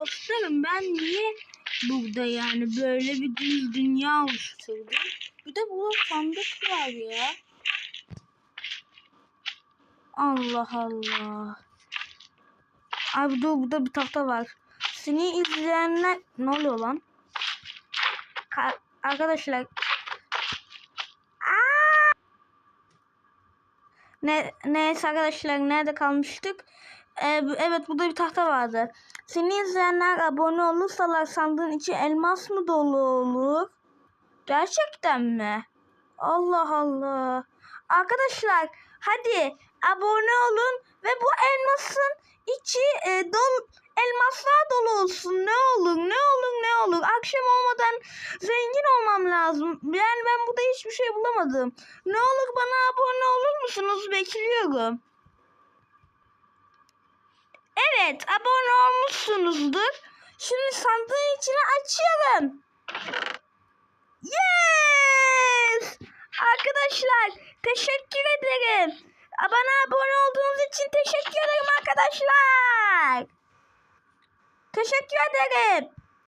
Dostlarım ben niye burada yani böyle bir düz dünya oluşturdum? Bir de burada sandık var ya. Allah Allah. Abi dur burada bir tahta var. Seni izleyenler ne oluyor lan? Ka- arkadaşlar Aa! ne neyse arkadaşlar nerede kalmıştık? Ee, evet burada bir tahta vardı. Seni izleyenler abone olursalar sandığın içi elmas mı dolu olur? Gerçekten mi? Allah Allah. Arkadaşlar hadi abone olun ve bu elmasın içi e, dol elmaslar dolu olsun. Ne olur ne olur ne olur. Akşam olmadan zengin olmam lazım. Yani ben burada hiçbir şey bulamadım. Ne olur bana abone olur musunuz? Bekliyorum. Evet abone olmuşsunuzdur. Şimdi sandığın içine açıyorum. Yes! Arkadaşlar teşekkür ederim. Bana abone olduğunuz için teşekkür ederim arkadaşlar. Teşekkür ederim.